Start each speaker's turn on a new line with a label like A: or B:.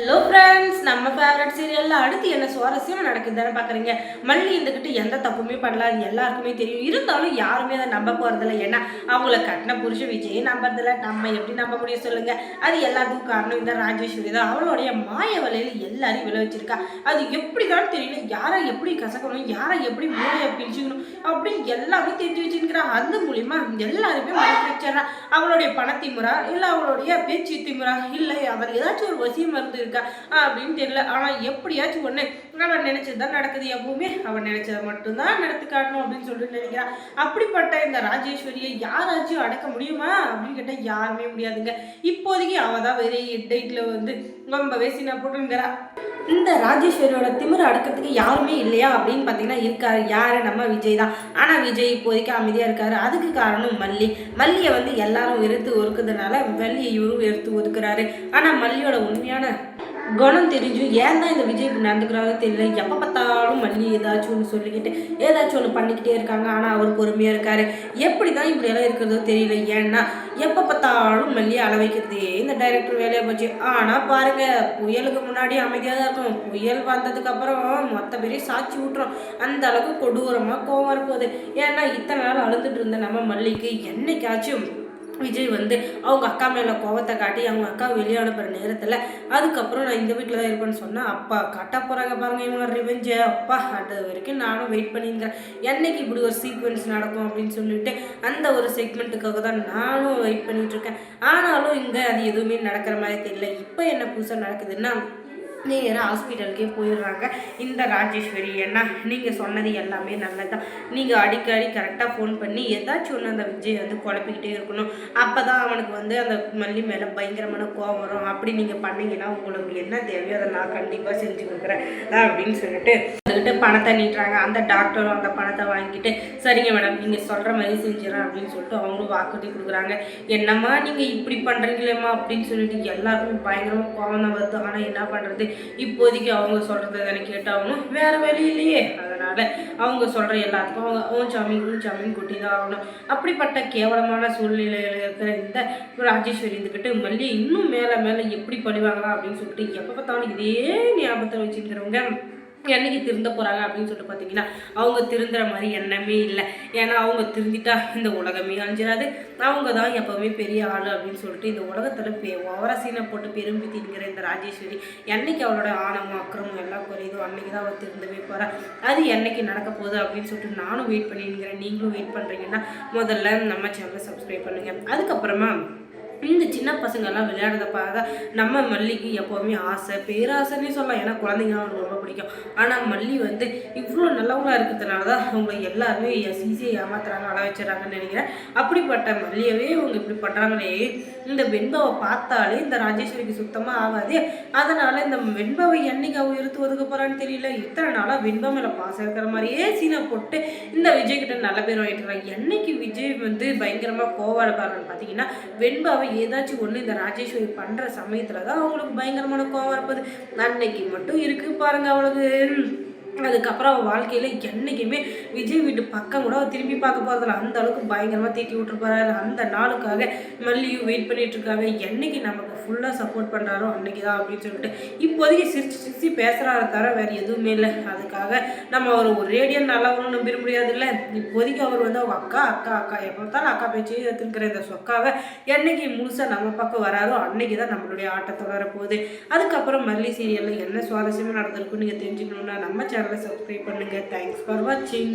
A: Hello friends நம்ம favourite சீரியலில் அடுத்து என்ன சுவாரஸ்யமாக நடக்குதுன்னு பார்க்குறீங்க மல்லி இருந்துக்கிட்டு எந்த தப்புமே பண்ணல. அது எல்லாருக்குமே தெரியும். இருந்தாலும் யாருமே அதை நம்ப போகிறதில்ல ஏன்னா அவங்கள கட்டின புருஷ விஜயை நம்புறதில்ல. நம்ம எப்படி நம்ப முடியும் சொல்லுங்கள் அது எல்லாத்துக்கும் காரணம் இந்த ராஜேஸ்வரி தான். அவளுடைய மாய வலையில் எல்லாரையும் விளை வச்சிருக்கா. அது எப்படி தான் தெரியல. யாரை எப்படி கசக்கணும்? யாரை எப்படி மூளையை பிரிச்சுக்கணும் அப்படின்னு எல்லாமே தெரிஞ்சு வச்சிருக்கிறா. அது மூலியமாக எல்லாருமே மறைச்சு வச்சிடறா அவளுடைய பணத்திமுறா இல்லை அவளுடைய பேச்சு திமுறா இல்லை அவர் ஏதாச்சும் ஒரு வசியம் மருந்து இருக்கா அப்படின்னு தெரியல. ஆனால் எப்படியாச்சும் ஒன்று அவன் நினைச்சது தான் நடக்குது. எப்பவுமே அவன் நினைச்சதை மட்டும்தான் நடத்து காட்டணும் அப்படின்னு சொல்லிட்டு நினைக்கிறான் அப்படிப்பட்ட இந்த ராஜேஸ்வரியை யாராச்சும் அடக்க முடியுமா? அப்படின்னு கேட்டால் யாருமே முடியாதுங்க. இப்போதைக்கு அவள் தான் வெறி டேட்டில் வந்து ரொம்பவே சீனா போட்டுங்கிறா. இந்த ராஜேஸ்வரியோட திமிர அடக்கிறதுக்கு யாருமே இல்லையா அப்படின்னு பார்த்தீங்கன்னா இருக்காரு. யார்? நம்ம விஜய் தான். ஆனால் விஜய் இப்போதைக்கு அமைதியாக இருக்காரு. அதுக்கு காரணம் மல்லி. மல்லியை வந்து எல்லாரும் வெறுத்து ஒதுக்குறதுனால மல்லியை இவரும் வெறுத்து ஒதுக்குறாரு. ஆனால் மல்லியோட உண்மையான குணம் தெரிஞ்சும் ஏன் தான் இந்த விஜய் இப்படி நடந்துக்கிறாங்க தெரியல. எப்போ பார்த்தாலும் மல்லி ஏதாச்சும் ஒன்று சொல்லிக்கிட்டு ஏதாச்சும் ஒன்று பண்ணிக்கிட்டே இருக்காங்க. ஆனால் அவர் பொறுமையாக இருக்கார். எப்படி தான் இப்படியெல்லாம் இருக்கிறதோ தெரியல. ஏன்னா எப்போ பார்த்தாலும் மல்லி அளவைக்கிறதே இந்த டைரக்டர் வேலையை போச்சு. ஆனால் பாருங்கள் புயலுக்கு முன்னாடி அமைதியாக தான் இருக்கும். புயல் வந்ததுக்கப்புறம் மொத்த பேரையும் சாட்சி விட்டுரும் அந்த அளவுக்கு கொடூரமாக கோவம் வரப்போகுது ஏன்னா இத்தனை நாள் அழுதுட்டு இருந்த நம்ம மல்லிக்கு என்னைக்காச்சும் விஜய் வந்து அவங்க அக்கா மேலே கோவத்தை காட்டி அவங்க அக்கா வெளியே அனுப்புகிற நேரத்தில் அதுக்கப்புறம் நான் இந்த வீட்டில் தான் இருப்பேன்னு சொன்னால் அப்பா கட்ட போகிறாங்க பாருங்க இவங்க ரிவெஞ்சு அப்பா அது வரைக்கும் நானும் வெயிட் பண்ணியிருந்தேன் என்னைக்கு இப்படி ஒரு சீக்வென்ஸ் நடக்கும்? அப்படின்னு சொல்லிட்டு அந்த ஒரு செக்மெண்ட்டுக்காக தான் நானும் வெயிட் பண்ணிகிட்ருக்கேன் ஆனாலும் இங்கே அது எதுவுமே நடக்கிற மாதிரி தெரியல. இப்போ என்ன புதுசாக நடக்குதுன்னா நேராக ஹாஸ்பிட்டலுக்கே போயிடுறாங்க. இந்த ராஜேஸ்வரி ஏன்னா நீங்கள் சொன்னது எல்லாமே நல்லதுதான். நீங்கள் அடிக்கடி கரெக்டாக ஃபோன் பண்ணி ஏதாச்சும் ஒன்று அந்த விஜய் வந்து குழப்பிக்கிட்டே இருக்கணும். அப்போ தான் அவனுக்கு வந்து அந்த மல்லி மேலே பயங்கரமான கோவம் வரும். அப்படி நீங்கள் பண்ணீங்கன்னா உங்களுக்கு என்ன தேவையோ அதை நான் கண்டிப்பாக செஞ்சு கொடுக்குறேன். அப்படின்னு சொல்லிட்டு அதுக்கிட்ட பணத்தை நீட்டுறாங்க. அந்த டாக்டரும் அந்த பணத்தை வாங்கிட்டு சரிங்க மேடம் நீங்கள் சொல்கிற மாதிரி செஞ்சிடறேன் அப்படின்னு சொல்லிட்டு அவங்களும் வாக்குறுதி கொடுக்குறாங்க. என்னம்மா நீங்கள் இப்படி பண்ணுறீங்களேம்மா அப்படின்னு சொல்லிட்டு எல்லாருக்கும் பயங்கரமாக கோவம் தான் வருது. ஆனால் என்ன பண்ணுறது இப்போதைக்கு அவங்க சொல்கிறத தானே கேட்டாகணும். வேறு வழி இல்லையே. அதனால் அவங்க சொல்கிற எல்லாத்துக்கும் அவங்க ஓன் சாமின் ஊன் சாமின் கொட்டி தான் ஆகணும். அப்படிப்பட்ட கேவலமான சூழ்நிலையில் இருக்கிற இந்த ராஜேஸ்வரி இருந்துக்கிட்டு மல்லி இன்னும் மேலே மேலே எப்படி பழிவாங்கலாம் அப்படின்னு சொல்லிட்டு எப்போ பார்த்தாலும் இதே ஞாபகத்தை வச்சுருக்கிறவங்க. என்னைக்கு திருந்த போகிறாங்க அப்படின்னு சொல்லிட்டு பார்த்தீங்கன்னா அவங்க திருந்துற மாதிரி எண்ணமே இல்லை. ஏன்னா அவங்க திருந்திட்டா இந்த உலகமே அஞ்சிடாது அவங்க தான் எப்போவுமே பெரிய ஆள் அப்படின்னு சொல்லிட்டு இந்த உலகத்தில் பே ஓவரசீனை போட்டு பெரும்பி தின்கிற இந்த ராஜேஸ்வரி என்னைக்கு அவளோட ஆணவம் அக்கிரமம் எல்லாம் குறையுதோ அன்னைக்கு தான் அவள் திருந்தவே போகிறா அது என்னைக்கு நடக்க போகுது அப்படின்னு சொல்லிட்டு நானும் வெயிட் பண்ணிங்கிறேன் நீங்களும் வெயிட் பண்ணுறீங்கன்னா முதல்ல நம்ம சேனலை சப்ஸ்கிரைப் பண்ணுங்கள் அதுக்கப்புறமா இந்த சின்ன பசங்கள்லாம் விளையாடுறத பார்த்தா நம்ம மல்லிக்கு எப்போவுமே ஆசை பேராசைன்னு சொல்லலாம். ஏன்னா குழந்தைங்க அவனுக்கு ரொம்ப பிடிக்கும். ஆனால் மல்லி வந்து இவ்வளோ நல்லவங்களா இருக்கிறதுனால தான் அவங்க எல்லாருமே ஈஸியாக ஏமாத்துறாங்க அழ வச்சிடறாங்கன்னு நினைக்கிறேன். அப்படிப்பட்ட மல்லியவே அவங்க இப்படி பண்ணுறாங்களே இந்த வெண்பாவை பார்த்தாலே இந்த ராஜேஸ்வரிக்கு சுத்தமாக ஆகாது. அதனால் இந்த வெண்பாவை என்னைக்கு அவ எடுத்து ஒதுக்க போகிறான்னு தெரியல. இத்தனை நாளாக வெண்பா மேலே பாசம் இருக்கிற மாதிரியே சீனை போட்டு இந்த விஜய் கிட்ட நல்ல பேர் வாங்கிட்டு என்னைக்கு விஜய் வந்து பயங்கரமாக கோவாடுப்பாருன்னு பார்த்தீங்கன்னா வெண்பாவை ஏதாச்சும் ஒன்று இந்த ராஜேஸ்வரி பண்ணுற சமயத்தில் தான் அவங்களுக்கு பயங்கரமான கோவம் இருப்பது. அன்னைக்கு மட்டும் இருக்குது பாருங்க அவளுக்கு. அதுக்கப்புறம் அவள் வாழ்க்கையில் என்றைக்குமே விஜய் வீட்டு பக்கம் கூட அவள் திரும்பி பார்க்க போகிறதில்ல அந்த அளவுக்கு பயங்கரமாக தீட்டி விட்டுருப்பாரு. அந்த நாளுக்காக மல்லியும் வெயிட் பண்ணிகிட்ருக்காங்க என்றைக்கு என்னைக்கு நமக்கு ஃபுல்லாக சப்போர்ட் பண்ணுறாரோ அன்றைக்கி தான் அப்படின்னு சொல்லிட்டு இப்போதைக்கு சிரிச்சு சிரிச்சு பேசுகிறாரு தவிர வேறு எதுவுமே இல்லை. அதுக்காக நம்ம அவர் ஒரு ரேடியன் நல்லவனும் நம்பிட முடியாது இல்லை இப்போதைக்கு அவர் வந்து அவங்க அக்கா அக்கா அக்கா. எப்போ பார்த்தாலும் அக்கா பேச்சு எடுத்துருக்கிற இந்த சொக்காவை என்னைக்கு முழுசாக நம்ம பக்கம் வராதோ அன்னைக்கு தான் நம்மளுடைய ஆட்டத்தை வரப்போகுது அதுக்கப்புறம் மல்லி சீரியலில் என்ன சுவாரஸ்யமாக நடந்திருக்குன்னு நீங்கள் தெரிஞ்சுக்கணுன்னா நம்ம சேனலை சப்ஸ்கிரைப் பண்ணுங்கள் தேங்க்ஸ் ஃபார் வாட்சிங்